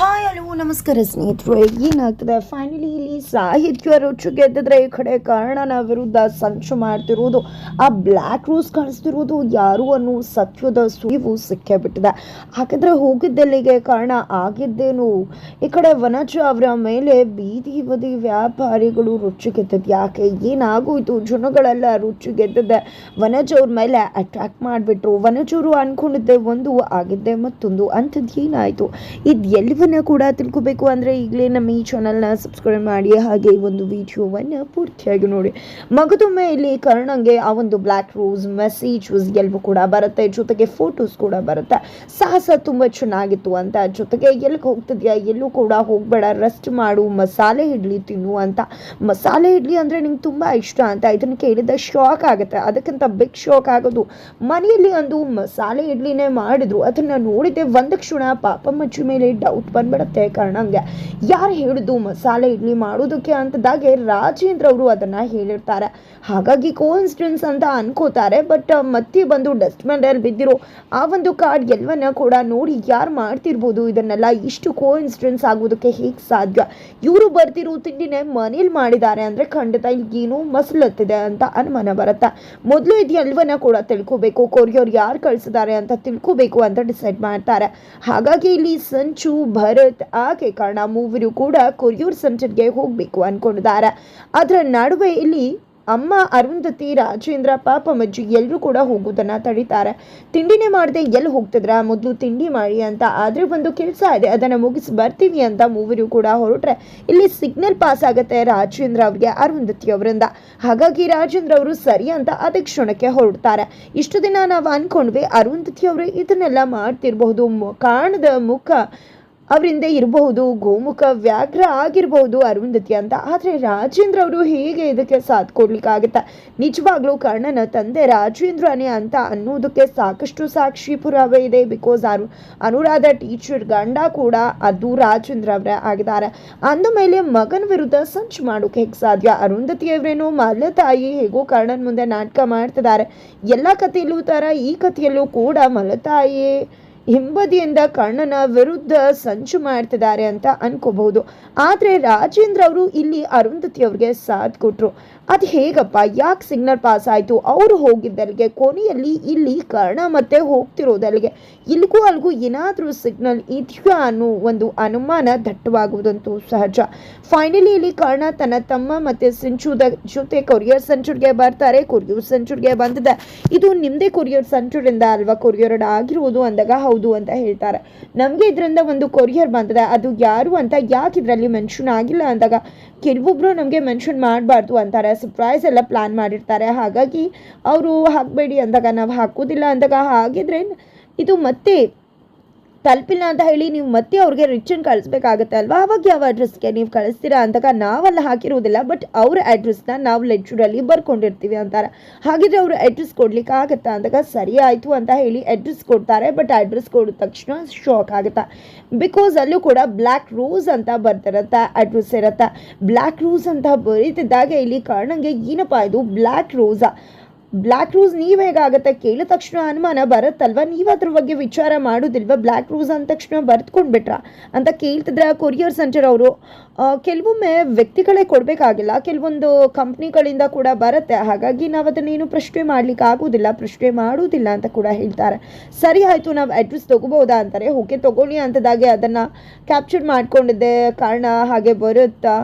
Hi, hello, ನಮಸ್ಕಾರ ಸ್ನೇಹಿತರು. ಏನಾಗ್ತದೆ? ಫೈನಲಿ ಇಲ್ಲಿ ಸಾಹಿತ್ಯ ರುಚಿ ಗೆದ್ದಿದ್ರೆ ಈ ಕಡೆ ಕರ್ಣನ ವಿರುದ್ಧ ಸಂಚು ಮಾಡ್ತಿರುವುದು, ಆ ಬ್ಲ್ಯಾಕ್ ರೂಸ್ ಕಾಣಿಸ್ತಿರುವುದು ಯಾರು ಅನ್ನೋ ಸತ್ಯದ ಸುಳಿವು ಸಿಕ್ಕೇ ಬಿಟ್ಟಿದೆ. ಹಾಗಾದ್ರೆ ಹೋಗಿದ್ದೆಲ್ಲಿಗೆ ಕಾರಣ ಆಗಿದ್ದೇನು? ಈ ಕಡೆ ವನಜ ಅವರ ಮೇಲೆ ಬೀದಿ ಬದಿ ವ್ಯಾಪಾರಿಗಳು ರುಚಿ ಗೆದ್ದದ್ದು ಯಾಕೆ? ಏನಾಗೋಯ್ತು? ಜನಗಳೆಲ್ಲ ರುಚಿ ಗೆದ್ದಿದೆ ವನಜ ಅವ್ರ ಮೇಲೆ ಅಟ್ರಾಕ್ಟ್ ಮಾಡಿಬಿಟ್ರು. ವನಜ್ ಅವರು ಅನ್ಕೊಂಡಿದ್ದೆ ಒಂದು, ಆಗಿದ್ದೆ ಮತ್ತೊಂದು. ಅಂಥದ್ದು ಏನಾಯಿತು? ಇದು ಎಲ್ಲವನ್ನ ಕೂಡ ತಿಳ್ಕೊಬೇಕು ಅಂದರೆ ಈಗಲೇ ನಮ್ಮ ಈ ಚಾನಲ್ನ ಸಬ್ಸ್ಕ್ರೈಬ್ ಮಾಡಿ ಹಾಗೆ ಈ ಒಂದು ವಿಡಿಯೋವನ್ನು ಪೂರ್ತಿಯಾಗಿ ನೋಡಿ. ಮಗದೊಮ್ಮೆ ಇಲ್ಲಿ ಕರ್ಣಂಗೆ ಆ ಒಂದು ಬ್ಲ್ಯಾಕ್ ರೋಸ್ ಮೆಸೇಜ್ ಎಲ್ಲವೂ ಕೂಡ ಬರುತ್ತೆ, ಜೊತೆಗೆ ಫೋಟೋಸ್ ಕೂಡ ಬರುತ್ತೆ. ಸಾಹಸ ತುಂಬ ಚೆನ್ನಾಗಿತ್ತು ಅಂತ, ಜೊತೆಗೆ ಎಲ್ಲಿಗೆ ಹೋಗ್ತಿದ್ಯಾ, ಎಲ್ಲೂ ಕೂಡ ಹೋಗಬೇಡ ರೆಸ್ಟ್ ಮಾಡು, ಮಸಾಲೆ ಇಡ್ಲಿ ತಿನ್ನು ಅಂತ. ಮಸಾಲೆ ಇಡ್ಲಿ ಅಂದರೆ ನಿಂಗೆ ತುಂಬ ಇಷ್ಟ ಅಂತ ಇದನ್ನು ಕೇಳಿದ ಶಾಕ್ ಆಗುತ್ತೆ. ಅದಕ್ಕಿಂತ ಬಿಗ್ ಶಾಕ್ ಆಗೋದು, ಮನೆಯಲ್ಲಿ ಒಂದು ಮಸಾಲೆ ಇಡ್ಲಿನೇ ಮಾಡಿದ್ರು. ಅದನ್ನ ನೋಡಿದೆ ಒಂದು ಕ್ಷಣ ಪಾಪ ಮಜ್ಜು ಮೇಲೆ ಡೌಟ್ ಬಂದ್ಬಿಡುತ್ತೆ ಕಾರಣಂಗೆ. ಯಾರು ಹೇಳಿದ್ದು ಮಸಾಲೆ ಇಡ್ಲಿ ಮಾಡೋದಕ್ಕೆ ಅಂತದಾಗೆ ರಾಜೇಂದ್ರ ಅವರು ಅದನ್ನ ಹೇಳಿರ್ತಾರೆ. ಹಾಗಾಗಿ ಕೋಇನ್ಸಿಡೆನ್ಸ್ ಅಂತ ಅನ್ಕೋತಾರೆ ಬಟ್ ಮತ್ತೆ ಬಂದು ಡಸ್ಟ್ಬಿನಲ್ಲಿ ಬಿದ್ದಿರೋ ಆ ಒಂದು ಕಾರ್ಡ್ ಎಲ್ಲವನ್ನ ಕೂಡ ನೋಡಿ ಯಾರು ಮಾಡ್ತಿರ್ಬೋದು ಇದನ್ನೆಲ್ಲ ಇಷ್ಟು ಕೋಇನ್ಸಿಡೆನ್ಸ್ ಆಗೋದಕ್ಕೆ ಹೇಗೆ ಸಾಧ್ಯ? ಇವರು ಬರ್ತಿರೋ ತಿಂಡಿನೇ ಮನೇಲಿ ಮಾಡಿದ್ದಾರೆ ಅಂದ್ರೆ ಖಂಡಿತ ಇಲ್ಲಿ ಏನೋ ಮಸಲತ್ತಿದೆ ಅಂತ ಅನುಮಾನ ಬರುತ್ತೆ. ಮೊದಲು ಇದು ಕೂಡ ತಿಳ್ಕೋಬೇಕು, ಕೊರಿಯೋರ್ ಯಾರು ಕಳಿಸಿದ್ದಾರೆ ಅಂತ ತಿಳ್ಕೋಬೇಕು ಅಂತ ಡಿಸೈಡ್ ಮಾಡ್ತಾರೆ. ಹಾಗಾಗಿ ಇಲ್ಲಿ ಸಂಚು ಭರತ್ ಆಕೆ ಕಾರಣ ಮೂವರು ಕೂಡ ಕೊರಿಯೂರ್ ಸೆಂಟರ್ಗೆ ಹೋಗಬೇಕು ಅನ್ಕೊಂಡಿದ್ದಾರೆ. ಅದರ ನಡುವೆ ಇಲ್ಲಿ ಅಮ್ಮ ಅರುಂಧತಿ ರಾಜೇಂದ್ರ, ಪಾಪ ಮಜ್ಜಿ ಎಲ್ಲರೂ ಕೂಡ ಹೋಗೋದನ್ನು ತಡೀತಾರೆ. ತಿಂಡಿನೇ ಮಾಡದೆ ಎಲ್ಲಿ ಹೋಗ್ತಿದ್ರ? ಮೊದಲು ತಿಂಡಿ ಮಾಡಿ ಅಂತ. ಆದರೆ ಒಂದು ಕೆಲಸ ಇದೆ, ಅದನ್ನು ಮುಗಿಸಿ ಬರ್ತೀವಿ ಅಂತ ಮೂವರು ಕೂಡ ಹೊರಟ್ರೆ ಇಲ್ಲಿ ಸಿಗ್ನಲ್ ಪಾಸ್ ಆಗುತ್ತೆ ರಾಜೇಂದ್ರ ಅವ್ರಿಗೆ ಅರುಂಧತಿ ಅವರಿಂದ. ಹಾಗಾಗಿ ರಾಜೇಂದ್ರ ಅವರು ಸರಿ ಅಂತ ಅದೇ ಕ್ಷಣಕ್ಕೆ ಹೊರಡ್ತಾರೆ. ಇಷ್ಟು ದಿನ ನಾವು ಅಂದ್ಕೊಂಡ್ವಿ ಅರುಂಧತಿ ಅವರು ಇದನ್ನೆಲ್ಲ ಮಾಡ್ತಿರಬಹುದು. ಕಾಣದ ಮುಖ ಅವರಿಂದ ಇರಬಹುದು, ಗೋಮುಖ ವ್ಯಾಘ್ರ ಆಗಿರಬಹುದು ಅರುಂಧತಿ ಅಂತ. ಆದರೆ ರಾಜೇಂದ್ರ ಅವರು ಹೇಗೆ ಇದಕ್ಕೆ ಸಾಥ್ ಕೊಡ್ಲಿಕ್ಕಾಗತ್ತೆ? ನಿಜವಾಗ್ಲೂ ಕರ್ಣನ ತಂದೆ ರಾಜೇಂದ್ರನೇ ಅಂತ ಅನ್ನೋದಕ್ಕೆ ಸಾಕಷ್ಟು ಸಾಕ್ಷಿ ಪುರಾವೆ ಇದೆ. ಬಿಕಾಸ್ ಅರು, ಅನುರಾಧ ಟೀಚರ್ ಗಂಡ ಕೂಡ ಅದು ರಾಜೇಂದ್ರ ಅವರೇ ಆಗಿದ್ದಾರೆ. ಅಂದ ಮೇಲೆ ಮಗನ ವಿರುದ್ಧ ಸಂಚು ಮಾಡೋಕೆ ಹೇಗೆ ಸಾಧ್ಯ? ಅರುಂಧತಿ ಮಲ್ಲ ತಾಯಿ ಹೇಗೋ ಕರ್ಣನ ಮುಂದೆ ನಾಟಕ ಮಾಡ್ತಿದ್ದಾರೆ. ಎಲ್ಲ ಕಥೆಯಲ್ಲೂ ತರ ಈ ಕಥೆಯಲ್ಲೂ ಕೂಡ ಮಲತಾಯಿ ಹಿಂಬದಿಯಿಂದ ಕರ್ಣನ ವಿರುದ್ಧ ಸಂಚು ಮಾಡ್ತಿದ್ದಾರೆ ಅಂತ ಅನ್ಕೋಬಹುದು. ಆದ್ರೆ ರಾಜೇಂದ್ರ ಅವರು ಇಲ್ಲಿ ಅರುಂಧತಿ ಅವ್ರಿಗೆ ಸಾಥ್ ಕೊಟ್ರು. ಅದು ಹೇಗಪ್ಪ? ಯಾಕೆ ಸಿಗ್ನಲ್ ಪಾಸ್ ಆಯ್ತು? ಅವರು ಹೋಗಿದ್ದಲ್ಲಿಗೆ, ಕೊನೆಯಲ್ಲಿ ಇಲ್ಲಿ ಕರ್ಣ ಮತ್ತೆ ಹೋಗ್ತಿರೋದಲ್ಲಿಗೆ ಇಲ್ಲಿಗೂ ಅಲ್ಗೂ ಏನಾದರೂ ಸಿಗ್ನಲ್ ಇದೆಯಾ ಅನ್ನೋ ಒಂದು ಅನುಮಾನ ದಟ್ಟವಾಗುವುದಂತೂ ಸಹಜ. ಫೈನಲಿ ಇಲ್ಲಿ ಕರ್ಣ ತನ್ನ ತಮ್ಮ ಮತ್ತೆ ಸಿಂಚುದ ಜೊತೆ ಕೊರಿಯರ್ ಸೆಂಚುರಿಗೆ ಬರ್ತಾರೆ. ಕೊರಿಯರ್ ಸೆಂಚುರಿಗೆ ಬಂದಿದೆ. ಇದು ನಿಮ್ಮದೇ ಕೊರಿಯರ್ ಸೆಂಚುರಿಂದ ಅಲ್ವಾ? ಕೊರಿಯರ್ ಆಗಿರುವುದು ಅಂದಾಗ ಹೌದು. ಅಂತ ಹೇಳ್ತಾರೆ. ನಮಗೆ ಇದರಿಂದ ಒಂದು ಕೊರಿಯರ್ ಬಂದಿದೆ. ಅದು ಯಾರು ಅಂತ ಯಾಕೆ ಇದರಲ್ಲಿ ಮೆನ್ಷನ್ ಆಗಿಲ್ಲ ಅಂದಾಗ ಕೆಲವೊಬ್ಬರು ನಮಗೆ ಮೆನ್ಷನ್ ಮಾಡಬಾರ್ದು ಅಂತಾರೆ. ಸರ್ಪ್ರೈಸ್ ಎಲ್ಲ ಪ್ಲಾನ್ ಮಾಡಿರ್ತಾರೆ. ಹಾಗಾಗಿ ಅವರು ಹಾಕಬೇಡಿ ಅಂದಾಗ ನಾವು ಹಾಕೋದಿಲ್ಲ ಅಂದಾಗ ಹಾಗಿದ್ರೆ ಇದು ಮತ್ತೆ ತಲುಪಿಲ್ಲ ಅಂತ ಹೇಳಿ ನೀವು ಮತ್ತೆ ಅವ್ರಿಗೆ ರಿಟರ್ನ್ ಕಳಿಸ್ಬೇಕಾಗತ್ತೆ ಅಲ್ವಾ? ಅವಾಗ ಯಾವ ಅಡ್ರೆಸ್ಗೆ ನೀವು ಕಳಿಸ್ತೀರಾ ಅಂದಾಗ ನಾವೆಲ್ಲ ಹಾಕಿರೋದಿಲ್ಲ ಬಟ್ ಅವ್ರ ಅಡ್ರೆಸ್ನ ನಾವು ಲೆಟ್ರಲ್ಲಿ ಬರ್ಕೊಂಡಿರ್ತೀವಿ ಅಂತಾರೆ. ಹಾಗಿದ್ರೆ ಅವರು ಅಡ್ರೆಸ್ ಕೊಡ್ಲಿಕ್ಕೆ ಆಗತ್ತಾ ಅಂದಾಗ ಸರಿ ಆಯಿತು ಅಂತ ಹೇಳಿ ಅಡ್ರೆಸ್ ಕೊಡ್ತಾರೆ ಬಟ್ ಅಡ್ರೆಸ್ ಕೊಡಿದ ತಕ್ಷಣ ಶಾಕ್ ಆಗುತ್ತೆ. ಬಿಕಾಸ್ ಅಲ್ಲೂ ಕೂಡ ಬ್ಲ್ಯಾಕ್ ರೋಸ್ ಅಂತ ಬರ್ತಿರತ್ತೆ ಅಡ್ರೆಸ್ ಇರುತ್ತೆ. ಬ್ಲ್ಯಾಕ್ ರೋಸ್ ಅಂತ ಬರೀತಿದ್ದಾಗ ಇಲ್ಲಿ ಕಾರಣಂಗೆ ಏನಪ್ಪ ಇದು? ಬ್ಲ್ಯಾಕ್ ರೋಸಾ ಬ್ಲ್ಯಾಕ್ ರೂಸ್ ನೀವು ಹೇಗಾಗತ್ತೆ ಕೇಳಿದ ತಕ್ಷಣ ಅನುಮಾನ ಬರುತ್ತಲ್ವ? ನೀವು ಅದ್ರ ಬಗ್ಗೆ ವಿಚಾರ ಮಾಡೋದಿಲ್ವ? ಬ್ಲ್ಯಾಕ್ ರೂಸ್ ಅಂದ ತಕ್ಷಣ ಬರ್ತ್ಕೊಂಡ್ಬಿಟ್ರ ಅಂತ ಕೇಳ್ತಿದ್ರೆ ಕೊರಿಯರ್ ಸೆಂಟರ್ ಅವರು ಕೆಲವೊಮ್ಮೆ ವ್ಯಕ್ತಿಗಳೇ ಕೊಡಬೇಕಾಗಿಲ್ಲ. ಕೆಲವೊಂದು ಕಂಪ್ನಿಗಳಿಂದ ಕೂಡ ಬರುತ್ತೆ. ಹಾಗಾಗಿ ನಾವು ಅದನ್ನೇನು ಪ್ರಶ್ನೆ ಮಾಡ್ಲಿಕ್ಕೆ ಆಗೋದಿಲ್ಲ, ಪ್ರಶ್ನೆ ಮಾಡೋದಿಲ್ಲ ಅಂತ ಕೂಡ ಹೇಳ್ತಾರೆ. ಸರಿ ಆಯಿತು, ನಾವು ಅಡ್ರೆಸ್ ತೊಗೋಬೋದಾ ಅಂತಾರೆ. ಹೋಗಿ ತೊಗೊಳ್ಳಿ ಅಂತದಾಗೆ ಅದನ್ನು ಕ್ಯಾಪ್ಚರ್ ಮಾಡ್ಕೊಂಡಿದ್ದೆ. ಕಾರಣ ಹಾಗೆ ಬರುತ್ತಾ?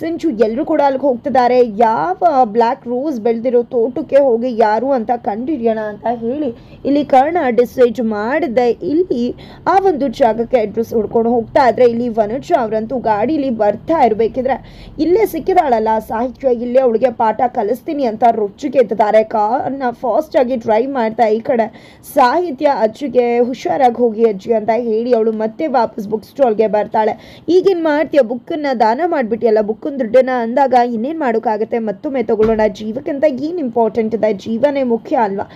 ಸಿಂಚು ಎಲ್ಲರೂ ಕೂಡ ಅಲ್ಲಿಗೆ ಹೋಗ್ತಿದ್ದಾರೆ. ಯಾವ ಬ್ಲ್ಯಾಕ್ ರೋಸ್ ಬೆಳೆದಿರೋ ತೋಟಕ್ಕೆ ಹೋಗಿ ಯಾರು ಅಂತ ಕಂಡಿಡಿಯೋಣ ಅಂತ ಹೇಳಿ ಇಲ್ಲಿ ಕರ್ಣ ಡಿಸೈಡ್ ಮಾಡಿದ್ದೆ ಇಲ್ಲಿ ಆ ಒಂದು ಜಾಗಕ್ಕೆ ಅಡ್ರೆಸ್ ಹುಡ್ಕೊಂಡು ಹೋಗ್ತಾ ಇದ್ರೆ ಇಲ್ಲಿ ವನುಜ ಅವರಂತೂ ಗಾಡೀಲಿ ಬರ್ತಾ ಇರಬೇಕಿದ್ರೆ ಇಲ್ಲೇ ಸಿಕ್ಕಿದಾಳಲ್ಲ, ಸಾಹಿತ್ಯ, ಇಲ್ಲೇ ಅವಳಿಗೆ ಪಾಠ ಕಲಿಸ್ತೀನಿ ಅಂತ ರುಚಿಗೆ ಎತ್ತಿದ್ದಾರೆ. ಕಾರ್ನ ಫಾಸ್ಟ್ ಆಗಿ ಡ್ರೈವ್ ಮಾಡ್ತಾ ಈ ಕಡೆ. ಸಾಹಿತ್ಯ ಅಜ್ಜಿಗೆ ಹುಷಾರಾಗಿ ಹೋಗಿ ಅಜ್ಜಿ ಅಂತ ಹೇಳಿ ಅವಳು ಮತ್ತೆ ವಾಪಸ್ ಬುಕ್ ಸ್ಟಾಲ್ಗೆ ಬರ್ತಾಳೆ. ಈಗಿನ ಮಾಡ್ತೀಯ? ಬುಕ್ಕನ್ನು ದಾನ ಮಾಡಿಬಿಟ್ಟಿಯಲ್ಲ ಬುಕ್ ದುಡ್ಡನ್ನ ಅಂದಾಗ ಇನ್ನೇನು ಮಾಡೋಕ್ಕಾಗತ್ತೆ? ಮತ್ತೊಮ್ಮೆ ತಗೊಳ್ಳೋಣ. ಜೀವಕ್ಕಿಂತ ಏನು ಇಂಪಾರ್ಟೆಂಟ್ ಇದೆ? ಜೀವನೇ ಮುಖ್ಯ ಅಲ್ವಾ?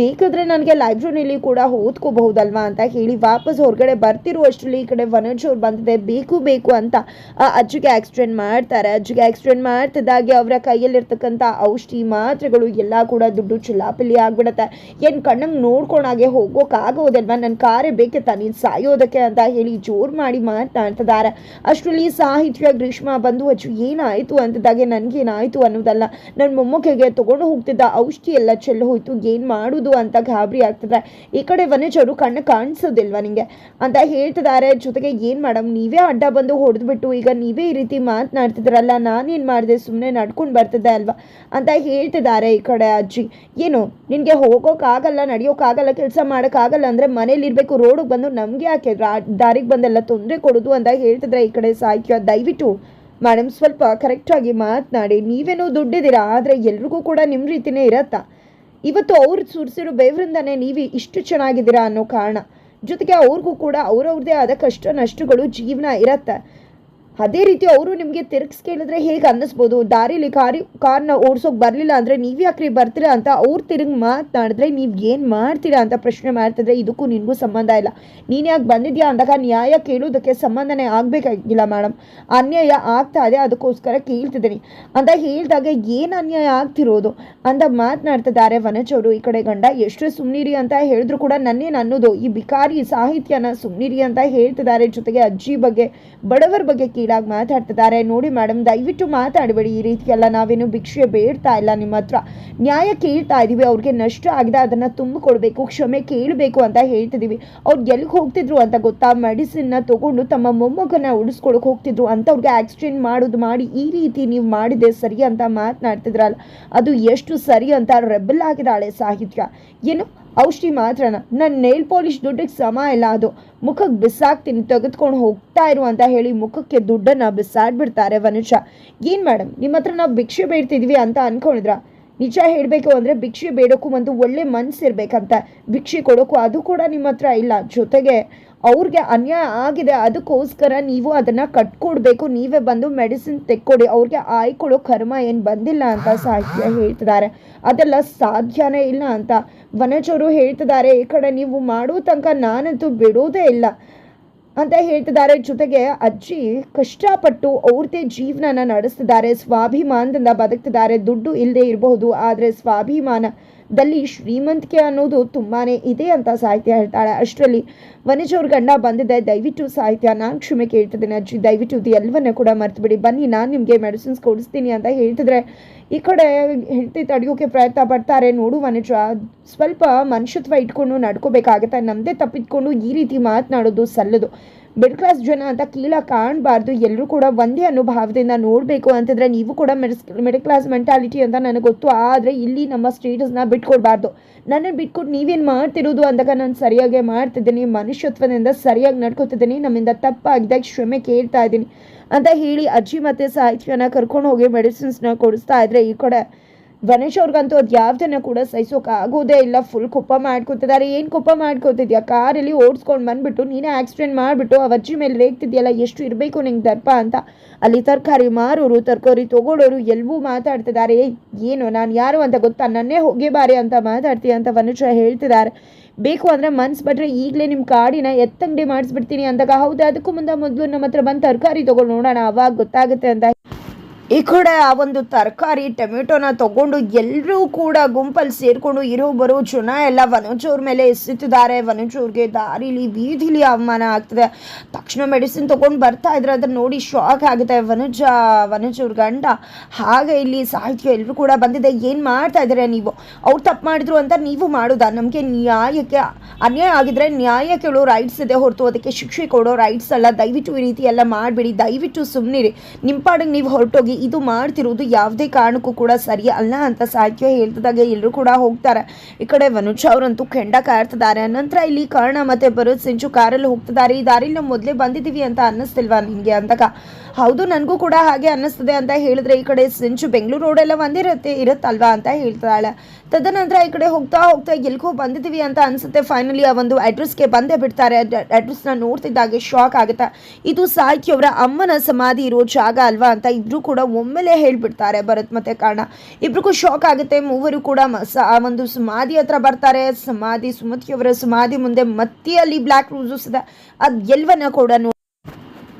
ಬೇಕಾದ್ರೆ ನನಗೆ ಲೈಬ್ರರಿಲಿ ಕೂಡ ಓದ್ಕೋಬಹುದಲ್ವಾ ಅಂತ ಹೇಳಿ ವಾಪಸ್ ಹೊರಗಡೆ ಬರ್ತಿರುವಷ್ಟರಲ್ಲಿ ಈ ಕಡೆ ವನಜ್ ಅವ್ರು ಬಂದಿದೆ. ಬೇಕು ಬೇಕು ಅಂತ ಆ ಅಜ್ಜಿಗೆ ಆಕ್ಸಿಡೆಂಟ್ ಮಾಡ್ತಾರೆ. ಅಜ್ಜಿಗೆ ಆಕ್ಸಿಡೆಂಟ್ ಮಾಡ್ತಿದ್ದಾಗೆ ಅವರ ಕೈಯಲ್ಲಿರ್ತಕ್ಕಂಥ ಔಷಧಿ ಮಾತ್ರೆಗಳು ಎಲ್ಲ ಕೂಡ ದುಡ್ಡು ಚಿಲ್ಲಾಪಿಲ್ಲಿ ಆಗ್ಬಿಡತ್ತೆ. ಏನು ಕಣ್ಣಂಗೆ ನೋಡ್ಕೊಳಾಗೆ ಹೋಗೋಕ್ಕಾಗೋದಲ್ವಾ ನನ್ನ ಕಾರೇ ಬೇಕಿತ್ತ? ನೀನು ಸಾಯೋದಕ್ಕೆ ಅಂತ ಹೇಳಿ ಜೋರು ಮಾಡಿ ಮಾತಾಡ್ತಿದ್ದಾರೆ ಅಷ್ಟರಲ್ಲಿ ಸಾಹಿತ್ಯ, ಗ್ರೀಷ್ಮ ಬಂದು ಅಜ್ಜು ಏನಾಯಿತು ಅಂತಿದ್ದಾಗೆ? ನನಗೇನಾಯಿತು ಅನ್ನೋದಲ್ಲ ನನ್ನ ಮೊಮ್ಮಕ್ಕಿಗೆ ತೊಗೊಂಡು ಹೋಗ್ತಿದ್ದ ಔಷಧಿ ಎಲ್ಲ ಚೆಲ್ಲು ಹೋಯಿತು. ಏನು ಮಾಡೋದು ಅಂತ ಗಾಬರಿ ಆಗ್ತಿದೆ. ಈ ಕಡೆ ವನಜರು ಕಣ್ಣು ಕಾಣಿಸೋದಿಲ್ವಾ ನಿಮಗೆ ಅಂತ ಹೇಳ್ತಿದ್ದಾರೆ. ಜೊತೆಗೆ ಏನು ಮೇಡಮ್ ನೀವೇ ಅಡ್ಡ ಬಂದು ಹೊಡೆದ್ಬಿಟ್ಟು ಈಗ ನೀವೇ ಈ ರೀತಿ ಮಾತನಾಡ್ತಿದ್ರಲ್ಲ ನಾನೇನು ಮಾಡಿದೆ? ಸುಮ್ಮನೆ ನಡ್ಕೊಂಡು ಬರ್ತಿದ್ದೆ ಅಲ್ವಾ? ಅಂತ ಹೇಳ್ತಿದ್ದಾರೆ ಈ ಕಡೆ ಅಜ್ಜಿ. ಏನು, ನಿನಗೆ ಹೋಗೋಕ್ಕಾಗಲ್ಲ ನಡೆಯೋಕ್ಕಾಗಲ್ಲ ಕೆಲಸ ಮಾಡೋಕ್ಕಾಗಲ್ಲ ಅಂದರೆ ಮನೇಲಿ ಇರಬೇಕು, ರೋಡಿಗೆ ಬಂದು ನಮಗೆ ಯಾಕೆ ದಾರಿಗೆ ಬಂದೆಲ್ಲ ತೊಂದರೆ ಕೊಡೋದು ಅಂತ ಹೇಳ್ತಿದ್ರೆ ಈ ಕಡೆ ಸಾಹಿತ್ಯ ದಯವಿಟ್ಟು. ಮೇಡಮ್ ಸ್ವಲ್ಪ ಕರೆಕ್ಟಾಗಿ ಮಾತನಾಡಿ. ನೀವೇನೋ ದುಡ್ಡಿದ್ದೀರಾ, ಆದರೆ ಎಲ್ರಿಗೂ ಕೂಡ ನಿಮ್ಮ ರೀತಿನೇ ಇರತ್ತಾ? ಇವತ್ತು ಅವ್ರು ಸುರಿಸಿರೋ ಬೇವ್ರಿಂದನೇ ನೀವು ಇಷ್ಟು ಚೆನ್ನಾಗಿದ್ದೀರಾ ಅನ್ನೋ ಕಾರಣ. ಜೊತೆಗೆ ಅವ್ರಿಗೂ ಕೂಡ ಅವ್ರವ್ರದೇ ಆದ ಕಷ್ಟ ನಷ್ಟಗಳು ಜೀವನ ಇರತ್ತೆ. ಅದೇ ರೀತಿ ಅವರು ನಿಮಗೆ ತಿರ್ಗಿಸ್ ಕೇಳಿದ್ರೆ ಹೇಗೆ ಅನ್ನಿಸ್ಬೋದು? ದಾರಿಲಿ ಕಾರಿ, ಕಾರ್ನ ಓಡಿಸೋಕೆ ಬರಲಿಲ್ಲ ಅಂದರೆ ನೀವು ಯಾಕ್ರಿ ಬರ್ತೀರಾ ಅಂತ ಅವ್ರು ತಿರುಗಿ ಮಾತನಾಡಿದ್ರೆ ನೀವು ಏನು ಮಾಡ್ತೀರಾ ಅಂತ ಪ್ರಶ್ನೆ ಮಾಡ್ತಿದ್ರೆ ಇದಕ್ಕೂ ನಿನಗೂ ಸಂಬಂಧ ಇಲ್ಲ. ನೀನು ಯಾಕೆ ಬಂದಿದ್ಯಾ ಅಂದಾಗ ನ್ಯಾಯ ಕೇಳೋದಕ್ಕೆ ಸಂಬಂಧನೇ ಆಗಬೇಕಾಗಿಲ್ಲ ಮೇಡಮ್ ಅನ್ಯಾಯ ಆಗ್ತಾ ಇದೆ, ಅದಕ್ಕೋಸ್ಕರ ಕೇಳ್ತಿದ್ದೀನಿ. ಅಂತ ಹೇಳಿದಾಗ ಏನು ಅನ್ಯಾಯ ಆಗ್ತಿರೋದು? ಅಂತ ಮಾತನಾಡ್ತಿದ್ದಾರೆ ವನಜ್ ಈ ಕಡೆ ಗಂಡ ಎಷ್ಟು ಸುಮ್ನಿರಿ ಅಂತ ಹೇಳಿದ್ರು ಕೂಡ ನನ್ನೇನು ಅನ್ನೋದು? ಈ ಬಿಕಾರಿ ಸಾಹಿತ್ಯನ ಸುಮ್ನಿರಿ ಅಂತ ಹೇಳ್ತಿದ್ದಾರೆ ಜೊತೆಗೆ ಅಜ್ಜಿ ಬಗ್ಗೆ, ಬಡವರ ಬಗ್ಗೆ ಕೀಳಾಗಿ ಮಾತಾಡ್ತಿದ್ದಾರೆ. ನೋಡಿ ಮೇಡಮ್ ದಯವಿಟ್ಟು ಮಾತಾಡಬೇಡಿ. ಈ ರೀತಿ ಎಲ್ಲ ನಾವೇನು ಭಿಕ್ಷೆ ಬೇಡ್ತಾ ಇಲ್ಲ. ನಿಮ್ಮ ಹತ್ರ ನ್ಯಾಯ ಕೇಳ್ತಾ ಇದ್ದೀವಿ ಅವ್ರಿಗೆ ನಷ್ಟ ಆಗಿದೆ. ಅದನ್ನು ತುಂಬಿಕೊಡ್ಬೇಕು. ಕ್ಷಮೆ ಕೇಳಬೇಕು ಅಂತ ಹೇಳ್ತಿದ್ದೀವಿ ಅವ್ರು ಎಲ್ಲಿಗೆ ಹೋಗ್ತಿದ್ರು ಅಂತ ಗೊತ್ತಾ? ಮೆಡಿಸಿನ್ನ ತಗೊಂಡು ತಮ್ಮ ಮೊಮ್ಮಗನ ಉಳಿಸ್ಕೊಳಕ್ಕೆ ಹೋಗ್ತಿದ್ರು ಅಂತ ಅವ್ರಿಗೆ ಆಕ್ಸಿಡೆಂಟ್ ಮಾಡೋದು ಮಾಡಿ ಈ ರೀತಿ ನೀವು ಮಾಡಿದೆ ಸರಿ ಅಂತ ಮಾತನಾಡ್ತಿದ್ರಲ್ಲ. ಅದು ಎಷ್ಟು ಸರಿ ಅಂತ ರೆಬಲ್ ಆಗಿದ್ದಾಳೆ ಸಾಹಿತ್ಯ. ಏನು? ಔಷಧಿ ಮಾತ್ರನ. ನನ್ನ ನೇಲ್ ಪಾಲಿಶ್ ದುಡ್ಡಿಗೆ ಸಮ ಇಲ್ಲ. ಅದು ಮುಖಕ್ಕೆ ಬಿಸಾಕ್ತೀನಿ, ತೆಗೆದುಕೊಂಡು ಹೋಗ್ತಾ ಇರು ಅಂತ ಹೇಳಿ ಮುಖಕ್ಕೆ ದುಡ್ಡನ್ನು ಬಿಸಾಡ್ಬಿಡ್ತಾರೆ ವನುಷ. ಏನು ಮೇಡಮ್ ನಿಮ್ಮ ಹತ್ರ ನಾವು ಭಿಕ್ಷೆ ಬೇಡ್ತಿದ್ವಿ ಅಂತ ಅನ್ಕೊಂಡಿದ್ರ? ನಿಜ ಹೇಳಬೇಕು ಅಂದರೆ ಭಿಕ್ಷೆ ಬೇಡೋಕ್ಕೂ ಒಂದು ಒಳ್ಳೆ ಮನಸ್ಸಿರ್ಬೇಕಂತ ಭಿಕ್ಷೆ ಕೊಡೋಕ್ಕೂ ಅದು ಕೂಡ ನಿಮ್ಮ ಹತ್ರ ಇಲ್ಲ. ಜೊತೆಗೆ ಅವ್ರಿಗೆ ಅನ್ಯಾಯ ಆಗಿದೆ, ಅದಕ್ಕೋಸ್ಕರ ನೀವು ಅದನ್ನು ಕಟ್ಕೊಡ್ಬೇಕು, ನೀವೇ ಬಂದು ಮೆಡಿಸಿನ್ ತೆಕ್ಕೊಡಿ, ಅವ್ರಿಗೆ ಆಯ್ಕೊಳ್ಳೋ ಕರ್ಮ ಏನು ಬಂದಿಲ್ಲ ಅಂತ ಸಾಹಿತ್ಯ ಹೇಳ್ತಿದ್ದಾರೆ. ಅದೆಲ್ಲ ಸಾಧ್ಯನೇ ಇಲ್ಲ ಅಂತ ವನಚೋರು ಹೇಳ್ತಿದ್ದಾರೆ, ಈ ಕಡೆ ನೀವು ಮಾಡೋ ತನಕ ನಾನಂತೂ ಬಿಡೋದೇ ಇಲ್ಲ ಅಂತ ಹೇಳ್ತಿದ್ದಾರೆ. ಜೊತೆಗೆ ಅಜ್ಜಿ ಕಷ್ಟಪಟ್ಟು ಅವ್ರದ್ದೇ ಜೀವನನ ನಡೆಸ್ತಿದ್ದಾರೆ, ಸ್ವಾಭಿಮಾನದಿಂದ ಬದುಕ್ತಿದ್ದಾರೆ. ದುಡ್ಡು ಇಲ್ಲದೆ ಇರಬಹುದು, ಆದರೆ ಸ್ವಾಭಿಮಾನದಲ್ಲಿ ಶ್ರೀಮಂತಿಕೆ ಅನ್ನೋದು ತುಂಬಾನೇ ಇದೆ ಅಂತ ಸಾಹಿತ್ಯ ಹೇಳ್ತಾಳೆ. ಅಷ್ಟರಲ್ಲಿ ವನಿಜ್ ಅವ್ರ ಗಂಡ ಬಂದಿದೆ ದಯವಿಟ್ಟು ಸಾಹಿತ್ಯ ನಾನು ಕ್ಷಮೆ ಕೇಳ್ತಿದ್ದೀನಿ ಅಜ್ಜಿ. ದಯವಿಟ್ಟು ಇದು ಎಲ್ಲವನ್ನ ಕೂಡ ಮರ್ತು ಬಿಡಿ ಬನ್ನಿ, ನಾನು ನಿಮಗೆ ಮೆಡಿಸಿನ್ಸ್ ಕೊಡಿಸ್ತೀನಿ ಅಂತ ಹೇಳ್ತಿದ್ರೆ ಈ ಕಡೆ ಹೆಂಡತಿ ತಡೆಯೋಕೆ ಪ್ರಯತ್ನ ಪಡ್ತಾರೆ. ನೋಡು ವನಿಜ, ಸ್ವಲ್ಪ ಮನುಷ್ಯತ್ವ ಇಟ್ಕೊಂಡು ನಡ್ಕೋಬೇಕಾಗತ್ತೆ. ನಮ್ಮದೇ ತಪ್ಪಿಟ್ಕೊಂಡು ಈ ರೀತಿ ಮಾತನಾಡೋದು ಸಲ್ಲದು. ಮಿಡ್ ಕ್ಲಾಸ್ ಜನ ಅಂತ ಕೀಳ ಕಾಣಬಾರ್ದು. ಎಲ್ಲರೂ ಕೂಡ ಒಂದೇ ಅನುಭವದಿಂದ ನೋಡಬೇಕು ಅಂತಂದರೆ ನೀವು ಕೂಡ ಮಿಡ್ಸ್ ಮಿಡಲ್ ಕ್ಲಾಸ್ ಮೆಂಟಾಲಿಟಿ ಅಂತ ನನಗೆ ಗೊತ್ತು. ಆದರೆ ಇಲ್ಲಿ ನಮ್ಮ ಸ್ಟೇಟಸ್ನ ಬಿಟ್ಕೊಡ್ಬಾರ್ದು. ನನ್ನನ್ನು ಬಿಟ್ಕೊಟ್ಟು ನೀವೇನು ಮಾಡ್ತಿರೋದು ಅಂದಾಗ ನಾನು ಸರಿಯಾಗಿ ಮಾಡ್ತಿದ್ದೀನಿ. ಮನುಷ್ಯತ್ವದಿಂದ ಸರಿಯಾಗಿ ನಡ್ಕೋತಿದ್ದೀನಿ. ನಮ್ಮಿಂದ ತಪ್ಪಾಗಿದ್ದಾಗ ಕ್ಷಮೆ ಕೇಳ್ತಾ ಇದ್ದೀನಿ. ಅಂತ ಹೇಳಿ ಅಜ್ಜಿ ಮತ್ತು ಸಾಹಿತ್ಯನ ಕರ್ಕೊಂಡು ಹೋಗಿ ಮೆಡಿಸಿನ್ಸ್ನ ಕೊಡಿಸ್ತಾ ಇದ್ರೆ ಈ ಕಡೆ ಗಣೇಶ್ ಅವ್ರಿಗಂತೂ ಅದು ಯಾವ್ದನ್ನ ಕೂಡ ಸಹಿಸೋಕೆ ಆಗೋದೇ ಇಲ್ಲ. ಫುಲ್ ಕುಪ್ಪ ಮಾಡ್ಕೊತಿದ್ದಾರೆ ಏನು ಕುಪ್ಪ ಮಾಡ್ಕೊತಿದ್ಯಾ? ಕಾರಲ್ಲಿ ಓಡಿಸ್ಕೊಂಡು ಬಂದ್ಬಿಟ್ಟು ನೀನೇ ಆಕ್ಸಿಡೆಂಟ್ ಮಾಡಿಬಿಟ್ಟು ಆ ಅಜ್ಜಿ ಮೇಲೆ ರೇಗ್ತಿದ್ಯಲ್ಲ, ಎಷ್ಟು ಇರಬೇಕು ನಿಂಗೆ ದರ್ಪ ಅಂತ. ಅಲ್ಲಿ ತರಕಾರಿ ಮಾರೋರು, ತರಕಾರಿ ತಗೊಳ್ಳೋರು ಎಲ್ಲವೂ ಮಾತಾಡ್ತಿದ್ದಾರೆ. ಏನು, ನಾನು ಯಾರು ಅಂತ ಗೊತ್ತಾ? ನನ್ನೇ ಹೋಗಿ ಬಾರಿ ಅಂತ ಮಾತಾಡ್ತೀಯ ಅಂತ ವನುಷ ಹೇಳ್ತಿದ್ದಾರೆ. ಬೇಕು ಅಂದರೆ ಮನ್ಸು ಬಿಟ್ರೆ ಈಗಲೇ ನಿಮ್ಮ ಕಾಡಿನ ಎತ್ತಂಗಡಿ ಮಾಡಿಸ್ಬಿಡ್ತೀನಿ ಅಂದಾಗ, ಹೌದಾ, ಅದಕ್ಕೂ ಮುಂದೆ ಮೊದಲು ನಮ್ಮ ಹತ್ರ ಬಂದು ತರಕಾರಿ ತೊಗೊಂಡು ನೋಡೋಣ. ಅವಾಗ ಗೊತ್ತಾಗುತ್ತೆ ಅಂತ ಈ ಕಡೆ ಆ ಒಂದು ತರಕಾರಿ, ಟೊಮೆಟೊನ ತಗೊಂಡು ಎಲ್ಲರೂ ಕೂಡ ಗುಂಪಲ್ಲಿ ಸೇರಿಕೊಂಡು ಇರೋ ಬರೋ ಜನ ಎಲ್ಲ ವನಚೂರ್ ಮೇಲೆ ಎಸೆತಿದ್ದಾರೆ. ವನಚೂರ್ಗೆ ದಾರಿಲಿ, ಬೀದಿಲಿ ಅವಮಾನ ಆಗ್ತದೆ. ತಕ್ಷಣ ಮೆಡಿಸಿನ್ ತೊಗೊಂಡು ಬರ್ತಾ ಇದ್ರೆ ಅದನ್ನ ನೋಡಿ ಶಾಕ್ ಆಗುತ್ತೆ. ವನಜ ವನಚೂರ್ ಗಂಡ ಹಾಗೆ ಇಲ್ಲಿ ಸಾಹಿತ್ಯ ಎಲ್ಲರೂ ಕೂಡ ಬಂದಿದೆ. ಏನು ಮಾಡ್ತಾ ಇದ್ದಾರೆ ನೀವು? ಅವ್ರು ತಪ್ಪು ಮಾಡಿದ್ರು ಅಂತ ನೀವು ಮಾಡೋದಾ? ನಮಗೆ ನ್ಯಾಯಕ್ಕೆ ಅನ್ಯಾಯ ಆಗಿದ್ರೆ ನ್ಯಾಯ ಕೇಳೋ ರೈಟ್ಸ್ ಇದೆ ಹೊರತು. ಅದಕ್ಕೆ ಶಿಕ್ಷೆ ಕೊಡೋ ರೈಟ್ಸ್ ಅಲ್ಲ. ದಯವಿಟ್ಟು ಈ ರೀತಿ ಎಲ್ಲ ಮಾಡಬೇಡಿ. ದಯವಿಟ್ಟು ಸುಮ್ಮನಿರಿ ನಿಮ್ಮ ಪಾಡಿಗೆ ನೀವು ಹೊರಟೋಗಿ ಇದು ಮಾಡ್ತಿರೋದು ಯಾವುದೇ ಕಾರಣಕ್ಕೂ ಕೂಡ ಸರಿ ಅಲ್ಲ ಅಂತ ಸಾಹಿತ್ಯ ಹೇಳ್ತಿದಾಗ ಎಲ್ಲರೂ ಕೂಡ ಹೋಗ್ತಾರೆ. ಈ ಕಡೆ ವನುಜ ಅವರಂತೂ ಕೆಂಡ ಕಾಯ್ತಿದ್ದಾರೆ. ನಂತರ ಇಲ್ಲಿ ಕರ್ಣ ಮತ್ತೆ ಭರತ್ ಸಿಂಚು ಕಾರಲ್ಲಿ ಹೋಗ್ತಿದ್ದಾರೆ. ಈ ದಾರಿಲಿ ನಾವು ಮೊದಲೇ ಬಂದಿದ್ದೀವಿ ಅಂತ ಅನ್ನಿಸ್ತಿಲ್ವಾ ನಿಮಗೆ ಅಂತಕ ಹೌದು, ನನಗೂ ಕೂಡ ಹಾಗೆ ಅನ್ನಿಸ್ತದೆ ಅಂತ ಹೇಳಿದ್ರೆ ಈ ಕಡೆ ಸಿಂಚು ಬೆಂಗಳೂರು ರೋಡ್ ಎಲ್ಲ ಒಂದಿರುತ್ತೆ ಇರುತ್ತಲ್ವಾ ಅಂತ ಹೇಳ್ತಾಳೆ. ತದನಂತರ ಈ ಕಡೆ ಹೋಗ್ತಾ ಹೋಗ್ತಾ ಎಲ್ಗೋ ಬಂದಿದ್ದೀವಿ ಅಂತ ಅನ್ಸುತ್ತೆ. ಫೈನಲಿ ಆ ಒಂದು ಅಡ್ರೆಸ್ಗೆ ಬಂದೇ ಬಿಡ್ತಾರೆ. ಅಡ್ರೆಸ್ನ ನೋಡ್ತಿದ್ದಾಗೆ ಶಾಕ್ ಆಗುತ್ತೆ. ಇದು ಸಾಹಿತ್ಯವರ ಅಮ್ಮನ ಸಮಾಧಿ ಇರೋ ಜಾಗ ಅಲ್ವಾ ಅಂತ ಇಬ್ರು ಕೂಡ ಒಮ್ಮೆಲೆ ಹೇಳ್ಬಿಡ್ತಾರೆ ಭರತ್ ಮತ್ತೆ ಕಾರಣ. ಇಬ್ರಿಗೂ ಶಾಕ್ ಆಗುತ್ತೆ. ಮೂವರು ಕೂಡ ಒಂದು ಸಮಾಧಿ ಹತ್ರ ಬರ್ತಾರೆ. ಸಮಾಧಿ ಸುಮತಿಯವರ ಸಮಾಧಿ ಮುಂದೆ ಮತ್ತೆ ಅಲ್ಲಿ ಬ್ಲ್ಯಾಕ್ ರೂಸಸ್ ಇದೆ. ಅದು ಎಲ್ಲವನ್ನ ಕೂಡ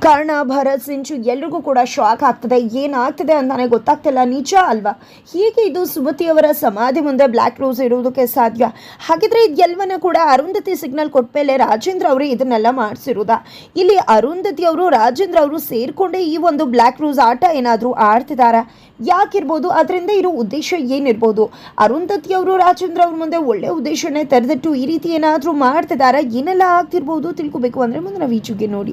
ಕಾರಣ ಭರತ್ ಸಿಂಚು ಎಲ್ರಿಗೂ ಕೂಡ ಶಾಕ್ ಆಗ್ತದೆ. ಏನಾಗ್ತದೆ ಅಂತಾನೆ ಗೊತ್ತಾಗ್ತಿಲ್ಲ. ನಿಜ ಅಲ್ವಾ? ಹೀಗೆ ಇದು ಸುಮತಿಯವರ ಸಮಾಧಿ ಮುಂದೆ ಬ್ಲ್ಯಾಕ್ ರೋಸ್ ಇರುವುದಕ್ಕೆ ಸಾಧ್ಯ. ಹಾಗಿದ್ರೆ ಇದೆಲ್ಲವನ್ನ ಕೂಡ ಅರುಂಧತಿ ಸಿಗ್ನಲ್ ಕೊಟ್ಮೇಲೆ ರಾಜೇಂದ್ರ ಅವರು ಇದನ್ನೆಲ್ಲ ಮಾಡಿಸಿರುವುದಾ ಇಲ್ಲಿ ಅರುಂಧತಿ ಅವರು, ರಾಜೇಂದ್ರ ಅವರು ಸೇರಿಕೊಂಡೇ ಈ ಒಂದು ಬ್ಲ್ಯಾಕ್ ರೋಸ್ ಆಟ ಏನಾದರೂ ಆಡ್ತಿದಾರಾ? ಯಾಕಿರ್ಬೋದು? ಅದರಿಂದ ಇರೋ ಉದ್ದೇಶ ಏನಿರ್ಬೋದು? ಅರುಂಧತಿ ಅವರು, ರಾಜೇಂದ್ರ ಅವ್ರ ಮುಂದೆ ಒಳ್ಳೆ ಉದ್ದೇಶನೇ ತೆರೆದಿಟ್ಟು ಈ ರೀತಿ ಏನಾದರೂ ಮಾಡ್ತಿದಾರಾ? ಏನೆಲ್ಲ ಆಗ್ತಿರ್ಬೋದು ತಿಳ್ಕೊಬೇಕು ಅಂದರೆ ಮುಂದಿನ ವೀಚುಗೆ ನೋಡಿ.